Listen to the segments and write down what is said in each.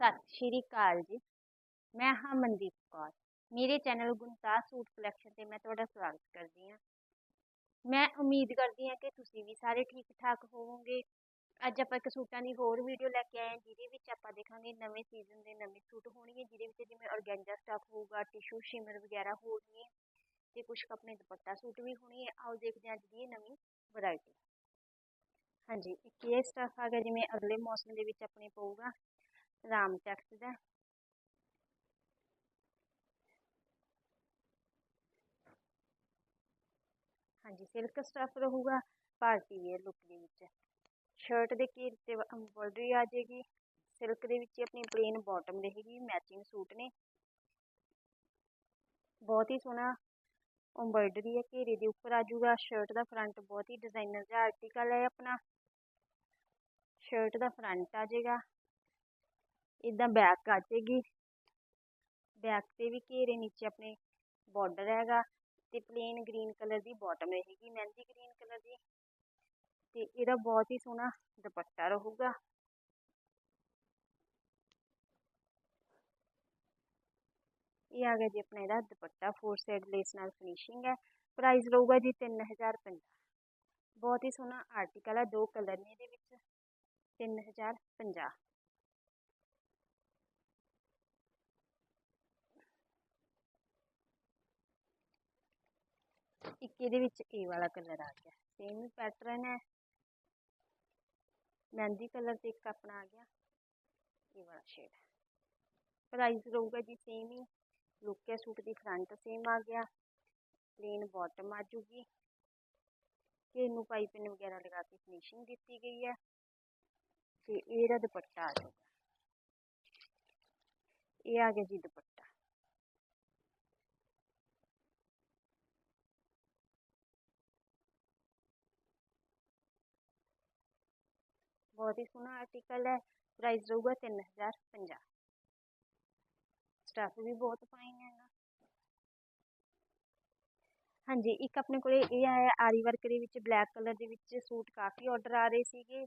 ਸਤਿ ਸ਼੍ਰੀ ਅਕਾਲ ਜੀ। ਮੈਂ ਹਾਂ ਮਨਦੀਪ ਕੌਰ। ਮੇਰੇ ਚੈਨਲ ਗੁਣਤਾਜ ਸੂਟ ਕਲੈਕਸ਼ਨ ਤੇ ਮੈਂ ਤੁਹਾਡਾ ਸਵਾਗਤ ਕਰਦੀ ਹਾਂ। ਮੈਂ ਉਮੀਦ ਕਰਦੀ ਹਾਂ ਕਿ ਤੁਸੀਂ ਵੀ ਸਾਰੇ ਠੀਕ ਠਾਕ ਹੋਵੋਗੇ। ਅੱਜ ਆਪਾਂ ਇੱਕ ਸੂਟਾਂ ਦੀ ਹੋਰ ਵੀਡੀਓ ਲੈ ਕੇ ਆਏ ਹਾਂ, ਜਿਹਦੇ ਵਿੱਚ ਆਪਾਂ ਦੇਖਾਂਗੇ ਨਵੇਂ ਸੀਜ਼ਨ ਦੇ ਨਵੇਂ ਸੂਟ ਹੋਣਗੇ, ਜਿਹਦੇ ਵਿੱਚ ਜਿਵੇਂ ਔਰਗੈਂਜਾ ਸਟਾਫ ਹੋਊਗਾ ਟਿਸ਼ੂ ਸ਼ਿਮਰ ਵਗੈਰਾ ਹੋਣਗੇ ਤੇ ਕੁਝ ਆਪਣੇ ਦੁਪੱਟਾ ਸੂਟ ਵੀ ਹੋਣਗੇ। ਆਓ ਦੇਖਦੇ ਹਾਂ ਅੱਜ ਦੀ ਨਵੀਂ ਵੈਰਾਈਟੀ ਹਾਂਜੀ, ਇੱਕ ਇਹ ਸਟਾਫ ਆ ਗਿਆ, ਜਿਵੇਂ ਅਗਲੇ ਮੌਸਮ ਦੇ ਵਿੱਚ ਆਪਣੇ ਪਊਗਾ। ਰਾਮ ਟੈਕਸ ਦਾ। ਹਾਂਜੀ, ਸਿਲਕ ਸਟਫ ਰਹੂਗਾ ਪਾਰਟੀ ਵੇਅਰ ਲੁੱਕ ਦੇ ਵਿੱਚ। ਸ਼ਰਟ ਦੇ ਘੇਰ ਤੇ ਐਮਬੋਇਡਰੀ ਆ ਜਾਏਗੀ। ਸਿਲਕ ਦੇ ਵਿੱਚ ਆਪਣੀ ਪਲੇਨ ਬਾਟਮ ਰਹੇਗੀ ਮੈਚਿੰਗ ਸੂਟ ਨੇ। ਬਹੁਤ ਹੀ ਸੋਹਣਾ ਐਮਬੋਇਡਰੀ ਹੈ, ਘੇਰੇ ਦੇ ਉੱਪਰ ਆ ਜਾਊਗਾ। ਸ਼ਰਟ ਦਾ ਫਰੰਟ ਬਹੁਤ ਹੀ ਡਿਜ਼ਾਈਨਰ ਜਿਹਾ ਆਰਟੀਕਲ ਹੈ ਆਪਣਾ। ਸ਼ਰਟ ਦਾ ਫਰੰਟ ਆ ਜਾਏਗਾ। ਇਦਾਂ ਬੈਕ ਆ ਜਾਏਗੀ ਬੈਕ ਤੇ ਵੀ ਘੇਰੇ ਨੀਚੇ ਆਪਣੇ ਬਾਰਡਰ ਹੈਗਾ ਤੇ ਪਲੇਨ ਗ੍ਰੀਨ ਕਲਰ ਦੀ ਬਾਟਮ ਰਹੇਗੀ ਮਹਿੰਦੀ ਗ੍ਰੀਨ ਕਲਰ ਦੀ ਤੇ ਇਹਦਾ ਬਹੁਤ ਹੀ ਸੋਹਣਾ ਦੁਪੱਟਾ ਰਹੂਗਾ ਇਹ ਆ ਗਿਆ ਜੀ ਆਪਣਾ ਇਹਦਾ ਦੁਪੱਟਾ ਫੋਰ ਸਾਈਡ ਲੇਸ ਨਾਲ ਫਿਨਿਸ਼ਿੰਗ ਹੈ ਪ੍ਰਾਈਸ ਰਹੂਗਾ ਜੀ 3050 ਬਹੁਤ ਹੀ ਸੋਹਣਾ ਆਰਟੀਕਲ ਹੈ ਦੋ ਕਲਰ ਨੇ ਇਹਦੇ ਵਿੱਚ 3050 ਇੱਕ ਇਹਦੇ ਵਿੱਚ ਇਹ ਵਾਲਾ ਕਲਰ ਆ ਗਿਆ। ਸੇਮ ਪੈਟਰਨ ਹੈ। ਮਹਿੰਦੀ ਕਲਰ ਤੇ ਇੱਕ ਆਪਣਾ ਆ ਗਿਆ। ਇਹ ਵਾਲਾ ਸ਼ੇਡ ਪ੍ਰਾਈਸ ਰਹੂਗਾ ਜੀ ਸੇਮ ਹੀ। ਲੁੱਕ ਹੈ ਸੂਟ ਦੀ ਫਰੰਟ ਸੇਮ ਆ ਗਿਆ। ਪਲੇਨ ਬਾਟਮ ਆ ਜੂਗੀ। ਤੇ ਇਹਨੂੰ ਪਾਈਪਿੰਗ ਵਗੈਰਾ ਲਗਾ ਕੇ ਫਿਨਿਸ਼ਿੰਗ ਦਿੱਤੀ ਗਈ ਹੈ। ਤੇ ਇਹਦਾ ਦੁਪੱਟਾ ਆ ਜਾਊਗਾ। ਇਹ ਆ ਗਿਆ ਜੀ ਦੁਪੱਟਾ। ਬਹੁਤ ਹੀ ਸੋਹਣਾ ਆਰਟੀਕਲ ਹੈ ਪ੍ਰਾਈਸ ਰਹੂਗਾ 3050 ਸਟਾਫ ਵੀ ਬਹੁਤ ਫਾਈਨ ਹੈਗਾ ਹਾਂਜੀ ਇੱਕ ਆਪਣੇ ਕੋਲੇ ਇਹ ਆਇਆ ਆਰੀ ਵਰਕ ਦੇ ਵਿੱਚ ਬਲੈਕ ਕਲਰ ਦੇ ਵਿੱਚ ਸੂਟ ਕਾਫੀ ਆਰਡਰ ਆ ਰਹੇ ਸੀਗੇ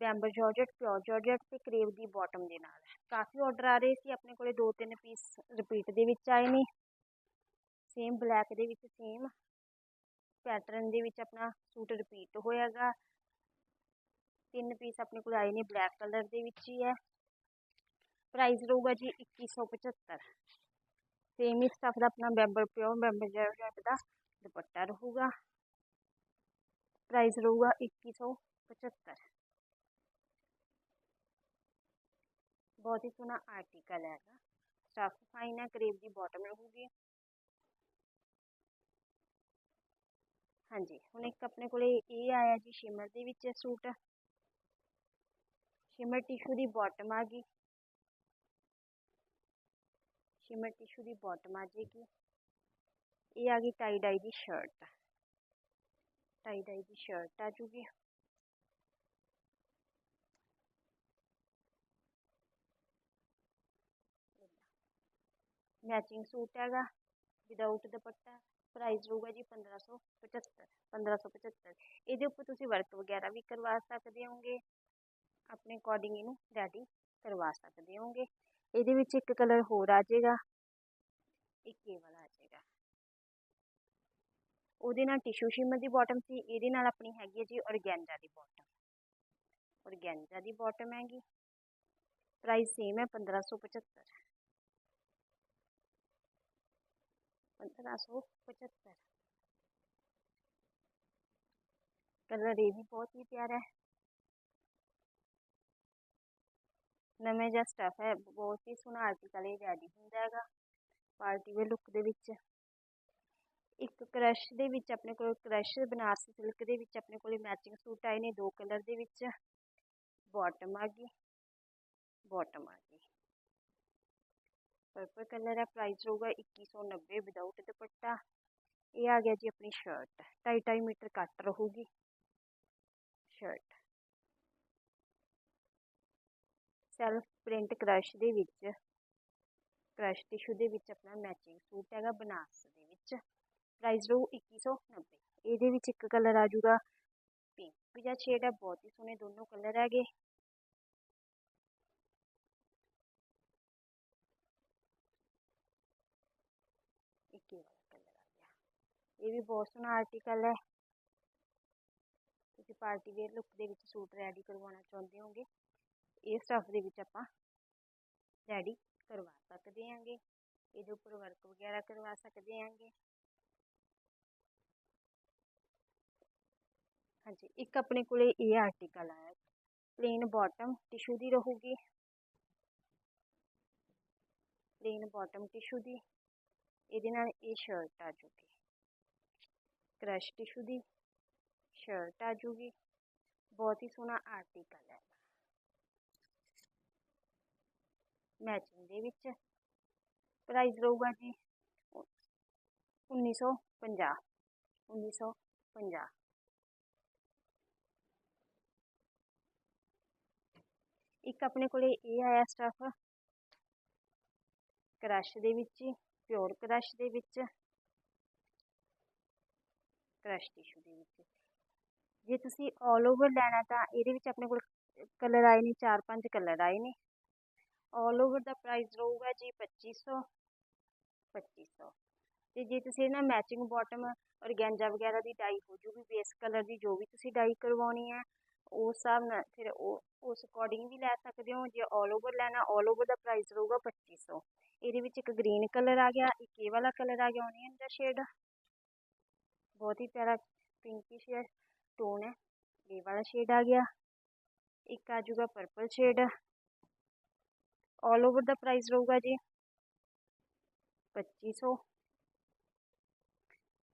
ਬੈਂਬਰ ਜਾਰਜਟ ਪਿਓਰ ਜਾਰਜਟ ਤੇ ਕਰੇਵ ਦੀ ਬਾਟਮ ਦੇ ਨਾਲ ਕਾਫੀ ਆਰਡਰ ਆ ਰਹੇ ਸੀ ਆਪਣੇ ਕੋਲੇ ਦੋ ਤਿੰਨ ਪੀਸ ਰਿਪੀਟ ਦੇ ਵਿੱਚ ਆਏ ਨੇ ਸੇਮ ਬਲੈਕ ਦੇ ਵਿੱਚ ਸੇਮ ਪੈਟਰਨ ਦੇ ਵਿੱਚ ਆਪਣਾ ਸੂਟ ਰਿਪੀਟ ਹੋਇਆਗਾ ਤਿੰਨ ਪੀਸ ਆਪਣੇ ਕੋਲ ਆਏ ਨੇ ਬਲੈਕ ਕਲਰ ਦੇ ਵਿੱਚ ਹੀ ਹੈ ਪ੍ਰਾਈਸ ਰਹੂਗਾ ਜੀ 2175 ਸੇਮ ਹੀ ਸਟਫ ਦਾ ਆਪਣਾ ਬੈਂਬਰ ਪਿਓਰ ਬੈਂਬਰ ਜਾਰਜਟ ਦਾ ਦੁਪੱਟਾ ਰਹੂਗਾ ਪ੍ਰਾਈਸ ਰਹੂਗਾ 2175 ਬਹੁਤ ਹੀ ਸੋਹਣਾ ਆਰਟੀਕਲ ਹੈਗਾ ਸਟਫ ਫਾਈਨ ਹੈ ਕਰੇਬ ਦੀ ਬਾਟਮ ਰਹੂਗੀ ਹਾਂਜੀ ਹੁਣ ਇੱਕ ਆਪਣੇ ਕੋਲੇ ਇਹ ਆਇਆ ਜੀ ਸ਼ਿਮਰ ਦੇ ਵਿੱਚ ਸੂਟ ਸ਼ਿਮਰ ਟਿਸ਼ੂ ਦੀ ਬਾਟਮ ਆ ਗਈ ਸ਼ਿਮਰ ਟਿਸ਼ੂ ਦੀ ਬਾਟਮ ਆ ਜਾਏਗੀ ਇਹ ਆ ਗਈ ਟਾਈ ਡਾਈ ਦੀ ਸ਼ਰਟ ਟਾਈ ਡਾਈ ਦੀ ਸ਼ਰਟ ਆ ਜੂਗੀ ਮੈਚਿੰਗ ਸੂਟ ਹੈਗਾ ਵਿਦਆਊਟ ਦੁਪੱਟਾ ਪ੍ਰਾਈਸ ਰਹੂਗਾ ਜੀ 1575 1575 ਇਹਦੇ ਉੱਪਰ ਤੁਸੀਂ ਵਰਕ ਵਗੈਰਾ ਵੀ ਕਰਵਾ ਸਕਦੇ ਹੋਗੇ ਆਪਣੇ ਅਕੋਰਡਿੰਗ ਇਹਨੂੰ ਰੈਡੀ ਕਰਵਾ ਸਕਦੇ ਹੋਗੇ ਇਹਦੇ ਵਿੱਚ ਇੱਕ ਕਲਰ ਹੋਰ ਆ ਜਾਏਗਾ ਇੱਕ ਇਹ ਵਾਲਾ ਆ ਜਾਏਗਾ ਉਹਦੇ ਨਾਲ ਟਿਸ਼ੂ ਸ਼ਿਮਰ ਦੀ ਬਾਟਮ ਸੀ ਇਹਦੇ ਨਾਲ ਆਪਣੀ ਹੈਗੀ ਹੈ ਜੀ ਔਰਗੈਂਜਾ ਦੀ ਬਾਟਮ ਔਰਗੈਂਜਾ ਦੀ ਬਾਟਮ ਹੈਗੀ ਪ੍ਰਾਈਸ ਸੇਮ ਹੈ 1575 1575 ਕਲਰ ਇਹ ਵੀ ਬਹੁਤ ਹੀ ਪਿਆਰਾ ਹੈ ਨਵੇਂ ਜਿਹਾ ਸਟਫ ਹੈ, ਬਹੁਤ ਹੀ ਸੋਹਣਾ ਆਰਟੀਕਲ ਇਹ ਰੈਡੀ ਹੁੰਦਾ ਹੈਗਾ ਪਾਰਟੀ ਵੇਅਰ ਲੁੱਕ ਦੇ ਵਿੱਚ। ਇੱਕ ਕ੍ਰਸ਼ ਦੇ ਵਿੱਚ ਆਪਣੇ ਕੋਲ ਕ੍ਰਸ਼ ਬਨਾਰਸੀ ਸਿਲਕ ਦੇ ਵਿੱਚ ਆਪਣੇ ਕੋਲ ਮੈਚਿੰਗ ਸੂਟ ਆਏ ਨੇ, ਦੋ ਕਲਰ ਦੇ ਵਿੱਚ। ਬਾਟਮ ਆ ਗਈ ਬਾਟਮ ਆ ਗਈ। ਪਰਪਲ ਕਲਰ ਹੈ ਪ੍ਰਾਈਸ ਰਹੂਗਾ 2190 ਵਿਦਆਊਟ ਦੁਪੱਟਾ। ਇਹ ਆ ਗਿਆ ਜੀ ਆਪਣੀ ਸ਼ਰਟ 2.5 ਮੀਟਰ ਕੱਟ ਰਹੂਗੀ। ਸ਼ਰਟ सैल प्रिंट क्रश के क्रश टिशू के अपना मैचिंग सूट है बनारस के प्राइस रहू इक्की सौ नब्बे ये एक कलर जूगा पिंक या शेड है बहुत ही सोने दोनों कलर है गए ये भी बहुत सोहना आर्टिकल है तो पार्टीवेयर लुक के सूट रेडी करवाना चाहते हो होंगे ਇਹ ਸਟੱਫ ਦੇ ਵਿੱਚ ਆਪਾਂ ਰੈਡੀ ਕਰਵਾ ਸਕਦੇ ਆਂਗੇ ਇਹਦੇ ਉੱਪਰ ਵਰਕ ਵਗੈਰਾ ਕਰਵਾ ਸਕਦੇ ਆਂਗੇ ਹਾਂਜੀ ਇੱਕ ਆਪਣੇ ਕੋਲੇ ਇਹ ਆਰਟੀਕਲ ਆਇਆ ਪਲੇਨ ਬਾਟਮ ਟਿਸ਼ੂ ਦੀ ਰਹੂਗੀ ਪਲੇਨ ਬਾਟਮ ਟਿਸ਼ੂ ਦੀ ਇਹਦੇ ਨਾਲ ਇਹ ਸ਼ਰਟ ਆ ਜੂਗੀ ਕ੍ਰਸ਼ ਟਿਸ਼ੂ ਦੀ ਸ਼ਰਟ ਆ ਜੂਗੀ ਬਹੁਤ ਹੀ ਸੋਹਣਾ ਮੈਚਿੰਗ ਦੇ ਵਿੱਚ। ਪ੍ਰਾਈਸ ਰਹੂਗਾ ਜੀ 1950 1950 ਇੱਕ ਆਪਣੇ ਕੋਲੇ ਇਹ ਆਇਆ ਸਟਫ ਕ੍ਰਸ਼ ਦੇ ਵਿੱਚ ਪਿਓਰ ਕ੍ਰਸ਼ ਦੇ ਵਿੱਚ ਕ੍ਰਸ਼ ਟਿਸ਼ੂ ਦੇ ਵਿੱਚ। ਜੇ ਤੁਸੀਂ ਆਲ ਓਵਰ ਲੈਣਾ ਤਾਂ ਇਹਦੇ ਵਿੱਚ ਆਪਣੇ ਕੋਲ ਕਲਰ ਆਏ ਨੇ, ਚਾਰ ਪੰਜ ਕਲਰ ਆਏ ਨੇ। ਆਲ ਓਵਰ ਦਾ ਪ੍ਰਾਈਸ ਰਹੂਗਾ ਜੀ 2500 2500 ਤੇ ਜੇ ਤੁਸੀਂ ਇਹਨਾਂ ਮੈਚਿੰਗ ਬਾਟਮ ਔਰਗੈਂਜਾ ਵਗੈਰਾ ਦੀ ਡਾਈ ਹੋ ਜੂਗੀ ਬੇਸ ਕਲਰ ਦੀ ਜੋ ਵੀ ਤੁਸੀਂ ਡਾਈ ਕਰਵਾਉਣੀ ਹੈ ਉਸ ਹਿਸਾਬ ਨਾਲ ਫਿਰ ਉਹ ਉਸ ਅਕੋਰਡਿੰਗ ਵੀ ਲੈ ਸਕਦੇ ਹੋ ਜੇ ਆਲ ਓਵਰ ਲੈਣਾ ਆਲ ਓਵਰ ਦਾ ਪ੍ਰਾਈਸ ਰਹੂਗਾ 2500 ਇਹਦੇ ਵਿੱਚ ਇੱਕ ਗ੍ਰੀਨ ਕਲਰ ਆ ਗਿਆ ਇੱਕ ਇਹ ਵਾਲਾ ਕਲਰ ਆ ਗਿਆ ਓਨੀਅਨ ਦਾ ਸ਼ੇਡ ਬਹੁਤ ਹੀ ਪਿਆਰਾ ਪਿੰਕਿਸ਼ ਟੋਨ ਹੈ ਇਹ ਵਾਲਾ ਸ਼ੇਡ ਆ ਗਿਆ ਇੱਕ ਆ ਜਾਊਗਾ ਪਰਪਲ ਸ਼ੇਡ ਆਲ ਓਵਰ ਦਾ ਪ੍ਰਾਈਸ ਰਹੂਗਾ ਜੀ 2500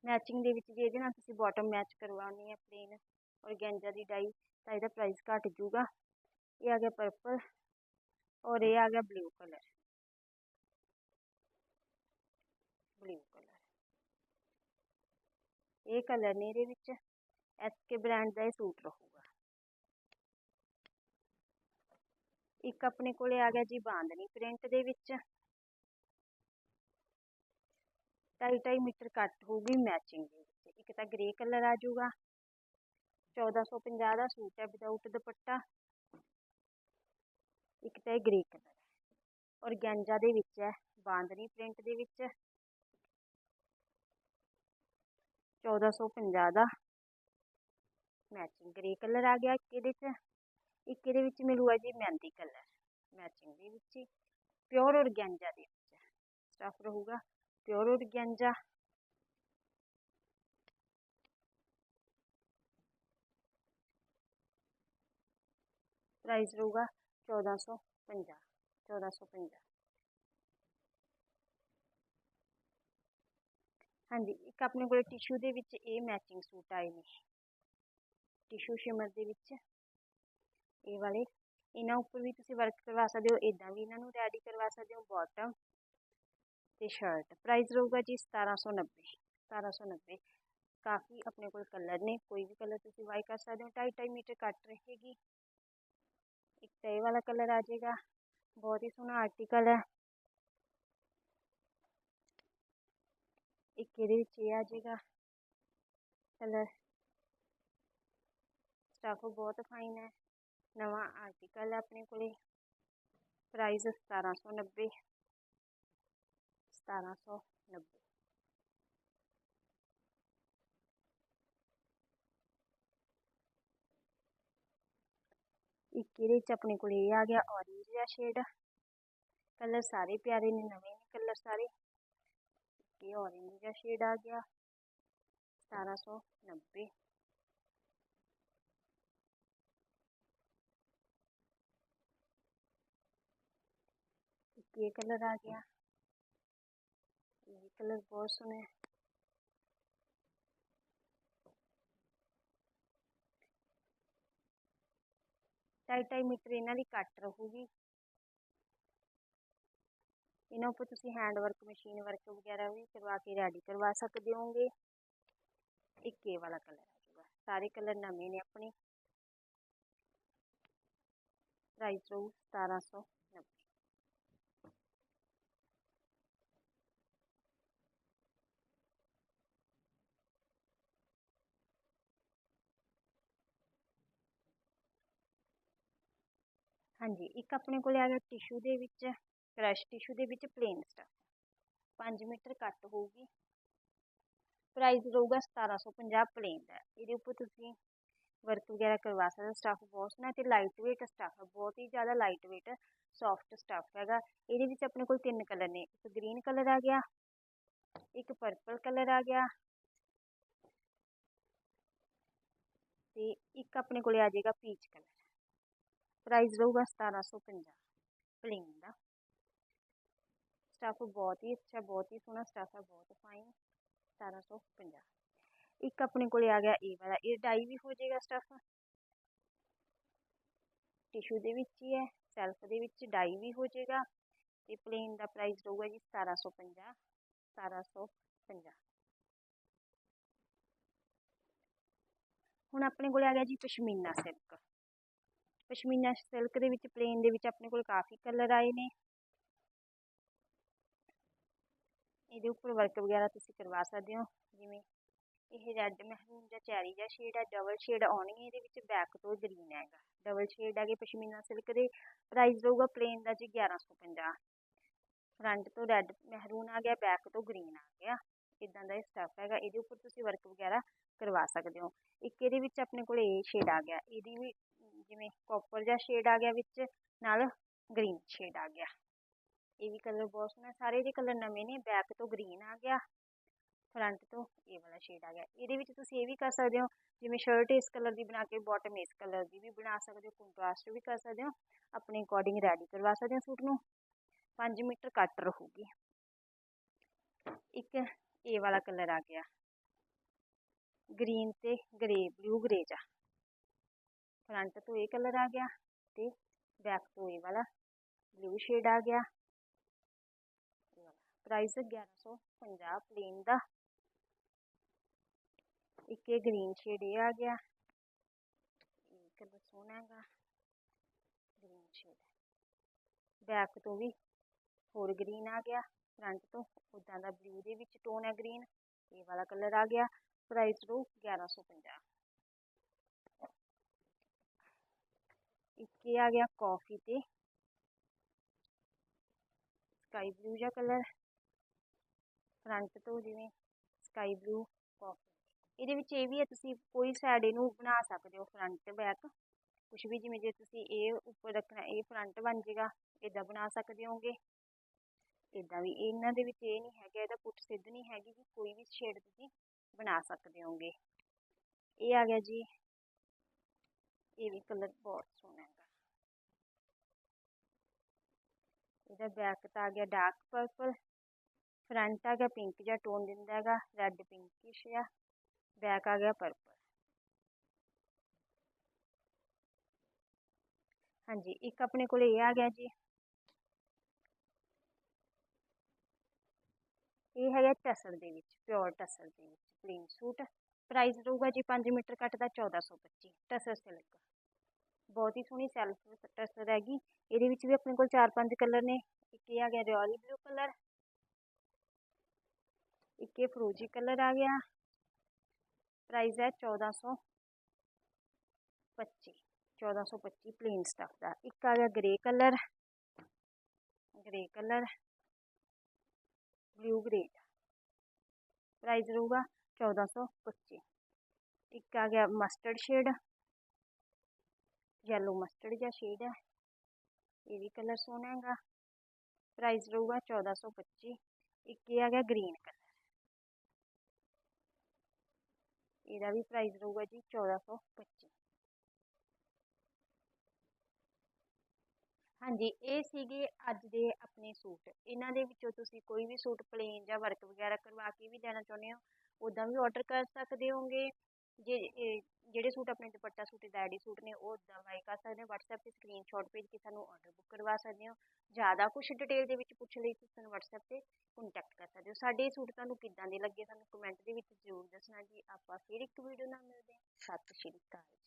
ਮੈਚਿੰਗ ਦੇ ਵਿੱਚ ਜੇ ਇਹਦੇ ਨਾਲ ਤੁਸੀਂ ਬਾਟਮ ਮੈਚ ਕਰਵਾਉਣੀ ਹੈ ਪਲੇਨ ਔਰ ਗੈਂਜਾ ਦੀ ਡਾਈ ਤਾਂ ਇਹਦਾ ਪ੍ਰਾਈਸ ਘਟ ਜੂਗਾ ਇਹ ਆ ਗਿਆ ਪਰਪਲ ਔਰ ਇਹ ਆ ਗਿਆ ਬਲੂ ਕਲਰ ਬਲੂ ਕਲਰ ਇਹ ਕਲਰ ਨੇ ਇਹਦੇ ਵਿੱਚ ਐਸਕੇ ਬ੍ਰਾਂਡ ਦਾ ਇਹ ਸੂਟ ਰਹੂਗਾ ਇੱਕ ਆਪਣੇ ਕੋਲੇ ਆ ਗਿਆ ਜੀ ਬਾਂਦਨੀ ਪ੍ਰਿੰਟ ਦੇ ਵਿੱਚ। ਢਾਈ ਢਾਈ ਮੀਟਰ ਕੱਟ ਹੋਊਗੀ ਮੈਚਿੰਗ ਦੇ ਵਿੱਚ। ਇੱਕ ਤਾਂ ਗ੍ਰੇ ਕਲਰ ਆ ਜਾਊਗਾ। 1450 ਦਾ ਸੂਟ ਹੈ ਵਿਦਆਊਟ ਦੁਪੱਟਾ। ਇੱਕ ਤਾਂ ਇਹ ਗ੍ਰੇ ਕਲਰ ਹੈ। ਔਰ ਗੈਂਜਾ ਦੇ ਵਿੱਚ ਹੈ ਬਾਂਦਨੀ ਪ੍ਰਿੰਟ ਦੇ ਵਿੱਚ। 1450 ਦਾ ਮੈਚਿੰਗ ਗ੍ਰੇ ਕਲਰ ਆ ਗਿਆ ਇੱਕ ਇਹਦੇ 'ਚ। ਇੱਕ ਇਹਦੇ ਵਿੱਚ ਮਿਲੂਗਾ ਜੀ ਮਹਿੰਦੀ ਕਲਰ ਮੈਚਿੰਗ ਦੇ ਵਿੱਚ ਪਿਓਰ ਔਰਗੈਂਜਾ ਦੇ ਵਿੱਚ ਸਟਫ ਰਹੂਗਾ ਪਿਓਰ ਔਰਗੈਂਜਾ ਪ੍ਰਾਈਸ ਰਹੂਗਾ 1450 1450 ਹਾਂਜੀ ਇੱਕ ਆਪਣੇ ਕੋਲ ਟਿਸ਼ੂ ਦੇ ਵਿੱਚ ਇਹ ਮੈਚਿੰਗ ਸੂਟ ਆਏ ਨੇ ਟਿਸ਼ੂ ਸ਼ਿਮਰ ਦੇ ਵਿੱਚ ਇਹ ਵਾਲੇ ਇਹਨਾਂ ਉੱਪਰ ਵੀ ਤੁਸੀਂ ਵਰਕ ਕਰਵਾ ਸਕਦੇ ਹੋ ਇਦਾਂ ਵੀ ਇਹਨਾਂ ਨੂੰ ਰੈਡੀ ਕਰਵਾ ਸਕਦੇ ਹੋ ਬਾਟਮ ਤੇ ਸ਼ਰਟ ਪ੍ਰਾਈਸ ਰਹੂਗਾ ਜੀ 1790 1790 ਕਾਫੀ ਆਪਣੇ ਕੋਲ ਕਲਰ ਨੇ ਕੋਈ ਵੀ ਕਲਰ ਤੁਸੀਂ ਵਾਈ ਕਰ ਸਕਦੇ ਹੋ ਢਾਈ ਢਾਈ ਮੀਟਰ ਕੱਟ ਰਹੇਗੀ ਇੱਕ ਤਾਂ ਇਹ ਵਾਲਾ ਕਲਰ ਆ ਜਾਏਗਾ ਬਹੁਤ ਹੀ ਸੋਹਣਾ ਆਰਟੀਕਲ ਹੈ ਇੱਕ ਇਹਦੇ ਵਿੱਚ ਇਹ ਆ ਜਾਏਗਾ ਕਲਰ ਸਟਫ ਬਹੁਤ ਫਾਈਨ ਹੈ ਨਵਾਂ ਆਰਟੀਕਲ ਹੈ ਆਪਣੇ ਕੋਲੇ ਪ੍ਰਾਈਸ 1790 1790 ਇੱਕ ਇਹਦੇ ਚ ਆਪਣੇ ਕੋਲ ਇਹ ਆ ਗਿਆ ਔਰੇਂਜ ਜਿਹਾ ਸ਼ੇਡ ਕਲਰ ਸਾਰੇ ਪਿਆਰੇ ਨੇ ਨਵੇਂ ਨੇ ਕਲਰ ਸਾਰੇ ਇਹ ਔਰੇਂਜ ਜਿਹਾ ਸ਼ੇਡ ਆ ਗਿਆ 1790 ਇੱਕ ਇਹ ਕਲਰ ਆ ਗਿਆ ਇਹ ਕਲਰ ਬਹੁਤ ਸੋਹਣਾ ਹੈ ਢਾਈ ਢਾਈ ਮੀਟਰ ਇਹਨਾਂ ਦੀ ਕੱਟ ਰਹੂਗੀ ਇਹਨਾਂ ਉੱਪਰ ਤੁਸੀਂ ਹੈਂਡ ਵਰਕ ਮਸ਼ੀਨ ਵਰਕ ਵਗੈਰਾ ਵੀ ਕਰਵਾ ਕੇ ਰੈਡੀ ਕਰਵਾ ਸਕਦੇ ਹੋਗੇ ਇੱਕ ਇਹ ਵਾਲਾ ਕਲਰ ਆ ਜਾਊਗਾ ਸਾਰੇ ਕਲਰ ਨਵੇਂ ਨੇ ਆਪਣੇ ਪ੍ਰਾਈਸ ਰਹੂ 1790 ਹਾਂਜੀ ਇੱਕ ਆਪਣੇ ਕੋਲ ਆ ਗਿਆ ਟਿਸ਼ੂ ਦੇ ਵਿੱਚ ਕ੍ਰਸ਼ ਟਿਸ਼ੂ ਦੇ ਵਿੱਚ ਪਲੇਨ ਸਟਫ 5 ਮੀਟਰ ਕੱਟ ਹੋਊਗੀ ਪ੍ਰਾਈਸ ਰਹੂਗਾ 1750 ਪਲੇਨ ਦਾ ਇਹਦੇ ਉੱਪਰ ਤੁਸੀਂ ਵਰਕ ਵਗੈਰਾ ਕਰਵਾ ਸਕਦੇ ਹੋ ਸਟੱਫ ਬਹੁਤ ਸੋਹਣਾ ਤੇ ਲਾਈਟ ਵੇਟ ਸਟੱਫ ਹੈ ਬਹੁਤ ਹੀ ਜ਼ਿਆਦਾ ਲਾਈਟ ਵੇਟ ਸੌਫਟ ਸਟੱਫ ਹੈਗਾ ਇਹਦੇ ਵਿੱਚ ਆਪਣੇ ਕੋਲ ਤਿੰਨ ਕਲਰ ਨੇ ਇੱਕ ਗ੍ਰੀਨ ਕਲਰ ਆ ਗਿਆ ਇੱਕ ਪਰਪਲ ਕਲਰ ਆ ਗਿਆ ਤੇ ਇੱਕ ਆਪਣੇ ਕੋਲੇ ਆ ਜਾਏਗਾ ਪੀਚ ਕਲਰ प्राइस रहूगा सतारह सौ पंजा प्लेन का स्टफ़ बहुत ही अच्छा बहुत ही सोहना स्टफ़ है, बहुत फाइन सतारह सौ पंजा एक अपने को आ गया ए वाला ये डाई भी हो जाएगा स्टफ़ टिशू के ही है सैल्फ के डाई भी हो जाएगा। तो प्लेन का प्राइस रहूगा जी सतारह सौ पंजा सतारह सौ पंजा हूँ अपने को आ गया जी पशमीना सिल्क ਪਸ਼ਮੀਨਾ ਸਿਲਕ ਦੇ ਵਿੱਚ ਪਲੇਨ ਦੇ ਵਿੱਚ ਆਪਣੇ ਕੋਲ ਕਾਫੀ ਕਲਰ ਆਏ ਨੇ। ਇਹਦੇ ਉੱਪਰ ਵਰਕ ਵਗੈਰਾ ਤੁਸੀਂ ਕਰਵਾ ਸਕਦੇ ਹੋ। ਜਿਵੇਂ ਇਹ ਰੈੱਡ ਮਹਿਰੂਨ ਜਾਂ ਚੈਰੀ ਜਾਂ ਸ਼ੇਡ ਹੈ ਡਬਲ ਸ਼ੇਡ ਆਉਣੀ ਹੈ ਇਹਦੇ ਵਿੱਚ ਬੈਕ ਤੋਂ ਗ੍ਰੀਨ ਹੈਗਾ। ਡਬਲ ਸ਼ੇਡ ਹੈਗੇ ਪਸ਼ਮੀਨਾ ਸਿਲਕ ਦੇ। ਪ੍ਰਾਈਸ ਰਹੂਗਾ ਪਲੇਨ ਦਾ ਜੀ 1150 ਫਰੰਟ ਤੋਂ ਰੈੱਡ ਮਹਿਰੂਨ ਆ ਗਿਆ ਬੈਕ ਤੋਂ ਗ੍ਰੀਨ ਆ ਗਿਆ। ਇਦਾਂ ਦਾ ਇਹ ਸਟੱਫ ਹੈਗਾ। ਇਹਦੇ ਉੱਪਰ ਤੁਸੀਂ ਵਰਕ ਵਗੈਰਾ ਕਰਵਾ ਸਕਦੇ ਹੋ। ਇੱਕ ਇਹਦੇ ਵਿੱਚ ਆਪਣੇ ਕੋਲ ਇਹ ਸ਼ੇਡ ਆ ਗਿਆ। ਇਹਦੀ ਵੀ ਜਿਵੇਂ ਕਾਪਰ ਜਿਹਾ ਸ਼ੇਡ ਆ ਗਿਆ ਵਿੱਚ, ਨਾਲ ਗ੍ਰੀਨ ਸ਼ੇਡ ਆ ਗਿਆ। ਇਹ ਵੀ ਕਲਰ ਬਹੁਤ ਸੋਹਣਾ, ਸਾਰੇ ਇਹਦੇ ਕਲਰ ਨਵੇਂ ਨੇ ਬੈਕ ਤੋਂ ਗ੍ਰੀਨ ਆ ਗਿਆ ਫਰੰਟ ਤੋਂ ਇਹ ਵਾਲਾ ਸ਼ੇਡ ਆ ਗਿਆ। ਇਹਦੇ ਵਿੱਚ ਤੁਸੀਂ ਇਹ ਵੀ ਕਰ ਸਕਦੇ ਹੋ, ਜਿਵੇਂ ਸ਼ਰਟ ਇਸ ਕਲਰ ਦੀ ਬਣਾ ਕੇ ਬਾਟਮ ਇਸ ਕਲਰ ਦੀ ਵੀ ਬਣਾ ਸਕਦੇ ਹੋ ਕੰਟਰਾਸਟ ਵੀ ਕਰ ਸਕਦੇ ਹੋ, ਆਪਣੇ ਅਕੋਰਡਿੰਗ ਰੈਡੀ ਕਰਵਾ ਸਕਦੇ ਹੋ ਸੂਟ ਨੂੰ। 5 ਮੀਟਰ ਕੱਟ ਰਹੂਗੀ। ਇੱਕ ਇਹ ਵਾਲਾ ਕਲਰ ਆ ਗਿਆ। ਗ੍ਰੀਨ ਤੇ ਗ੍ਰੇ ਬਲੂ ਗ੍ਰੇ ਜਾ ਫਰੰਟ ਤੋਂ ਇਹ ਕਲਰ ਆ ਗਿਆ ਤੇ ਬੈਕ ਤੋਂ ਇਹ ਵਾਲਾ ਬਲੂ ਸ਼ੇਡ ਆ ਗਿਆ ਪ੍ਰਾਈਸ 1150 ਪਲੇਨ ਦਾ ਇੱਕ ਇਹ ਗ੍ਰੀਨ ਸ਼ੇਡ ਇਹ ਆ ਗਿਆ ਇਹ ਕਲਰ ਸੋਹਣਾ ਹੈਗਾ ਗ੍ਰੀਨ ਸ਼ੇਡ ਬੈਕ ਤੋਂ ਵੀ ਹੋਰ ਗ੍ਰੀਨ ਆ ਗਿਆ ਫਰੰਟ ਤੋਂ ਉਦਾਂ ਦਾ ਬਲੂ ਦੇ ਵਿੱਚ ਟੋਨ ਹੈ ਗ੍ਰੀਨ ਇਹ ਵਾਲਾ ਕਲਰ ਆ ਗਿਆ ਪ੍ਰਾਈਸ ਰੂ 1150 ਇੱਕ ਇਹ ਆ ਗਿਆ ਕਾਫੀ ਤੇ। ਸਕਾਈ ਬਲੂ ਜਿਹਾ ਕਲਰ ਫਰੰਟ ਤੋਂ ਜਿਵੇਂ ਸਕਾਈ ਬਲੂ ਕਾਫੀ ਇਹਦੇ ਵਿੱਚ ਇਹ ਵੀ ਹੈ, ਤੁਸੀਂ ਕੋਈ ਸਾਈਡ ਇਹਨੂੰ ਬਣਾ ਸਕਦੇ ਹੋ ਫਰੰਟ ਬੈਕ ਕੁਝ ਵੀ ਜਿਵੇਂ ਜੇ ਤੁਸੀਂ ਇਹ ਉੱਪਰ ਰੱਖਣਾ, ਇਹ ਫਰੰਟ ਬਣ ਜਾਏਗਾ ਇਦਾਂ ਬਣਾ ਸਕਦੇ ਹੋਗੇ ਇਦਾਂ ਵੀ ਇਹਨਾਂ ਦੇ ਵਿੱਚ ਇਹ ਨਹੀਂ ਹੈਗਾ, ਇਹਦਾ ਪੁੱਠ ਸਿੱਧ ਨਹੀਂ ਹੈਗੀ ਕਿ ਕੋਈ ਵੀ ਸ਼ੇਡ ਤੁਸੀਂ ਬਣਾ ਸਕਦੇ ਹੋਗੇ ਇਹ ਆ ਗਿਆ ਜੀ ਇਹ ਵੀ ਕਲਰ ਬਹੁਤ ਸੋਹਣਾ ਹੈਗਾ ਇਹਦਾ ਬੈਕ ਤਾਂ ਆ ਗਿਆ ਡਾਰਕ ਪਰਪਲ ਫਰੰਟ ਆ ਗਿਆ ਪਿੰਕ ਜਿਹਾ ਟੋਨ ਦਿੰਦਾ ਹੈਗਾ ਰੈੱਡ ਪਿੰਕਿਸ਼ ਆ ਬੈਕ ਆ ਗਿਆ ਪਰਪਲ ਹਾਂਜੀ ਇੱਕ ਆਪਣੇ ਕੋਲ ਇਹ ਆ ਗਿਆ ਜੀ ਇਹ ਹੈਗਾ ਟਸਰ ਦੇ ਵਿੱਚ ਪਿਓਰ ਟਸਰ ਦੇ ਵਿੱਚ ਪਲੇਨ ਸੂਟ ਪ੍ਰਾਈਸ ਰਹੂਗਾ ਜੀ 5 ਮੀਟਰ ਕੱਟ ਦਾ 1425 ਟਸਰ ਸਿਲਕ ਬਹੁਤ ਹੀ ਸੋਹਣੀ ਸੈਲਫ ਟਸਰ ਹੈਗੀ ਇਹਦੇ ਵਿੱਚ ਵੀ ਆਪਣੇ ਕੋਲ 4-5 ਕਲਰ ਨੇ ਇੱਕ ਇਹ ਆ ਗਿਆ ਰਿਓਲੀ ਬਲੂ ਕਲਰ ਇੱਕ ਇਹ ਫਰੋਜੀ ਕਲਰ ਆ ਗਿਆ ਪ੍ਰਾਈਸ ਹੈ 1425 1425 ਪਲੇਨ ਸਟਫ ਦਾ ਇੱਕ ਆ ਗਿਆ grey colour grey colour blue grey price ਰਹੂਗਾ 1425 ਇੱਕ ਆ ਗਿਆ ਮਸਟਰਡ ਸ਼ੇਡ ਯੈਲੋ ਮਸਟਰਡ ਜਿਹਾ ਸ਼ੇਡ ਹੈ ਇਹ ਵੀ ਕਲਰ ਸੋਹਣਾ ਹੈਗਾ। ਪ੍ਰਾਈਸ ਰਹੂਗਾ 1425 ਇੱਕ ਇਹ ਆ ਗਿਆ ਗ੍ਰੀਨ ਕਲਰ ਇਹਦਾ ਵੀ ਪ੍ਰਾਈਸ ਰਹੂਗਾ ਜੀ 1425 ਹਾਂਜੀ, ਇਹ ਸੀਗੇ ਅੱਜ ਦੇ ਆਪਣੇ ਸੂਟ। ਇਹਨਾਂ ਦੇ ਵਿੱਚੋਂ ਤੁਸੀਂ ਕੋਈ ਵੀ ਸੂਟ ਪਲੇਨ ਜਾਂ ਵਰਕ ਵਗੈਰਾ ਕਰਵਾ ਕੇ ਵੀ ਲੈਣਾ ਚਾਹੁੰਦੇ ਹੋ ਉੱਦਾਂ ਵੀ ਔਡਰ ਕਰ ਸਕਦੇ ਹੋਗੇ। ਜੇ ਜਿਹੜੇ ਸੂਟ ਆਪਣੇ ਦੁਪੱਟਾ ਸੂਟ ਰੈਡੀ ਸੂਟ ਨੇ, ਉਹ ਉੱਦਾਂ ਬਾਏ ਕਰ ਸਕਦੇ ਹੋ। ਵਟਸਐਪ ਤੇ ਸਕਰੀਨਸ਼ੋਟ ਭੇਜ ਕੇ ਸਾਨੂੰ ਔਡਰ ਬੁੱਕ ਕਰਵਾ ਸਕਦੇ ਹੋ। ਜ਼ਿਆਦਾ ਕੁਛ ਡਿਟੇਲ ਦੇ ਵਿੱਚ ਪੁੱਛ ਲਈ ਤੁਸੀਂ ਸਾਨੂੰ ਵਟਸਐਪ ਤੇ ਕੰਟੈਕਟ ਕਰ ਸਕਦੇ ਹੋ। ਸਾਡੇ ਸੂਟ ਤੁਹਾਨੂੰ ਕਿੱਦਾਂ ਦੇ ਲੱਗੇ ਸਾਨੂੰ ਕਮੈਂਟ ਦੇ ਵਿੱਚ ਜ਼ਰੂਰ ਦੱਸਣਾ ਜੀ। ਆਪਾਂ ਫਿਰ ਇੱਕ ਵੀਡੀਓ ਨਾਲ ਮਿਲਦੇ ਹਾਂ। ਸਤਿ ਸ਼੍ਰੀ ਅਕਾਲ ਜੀ।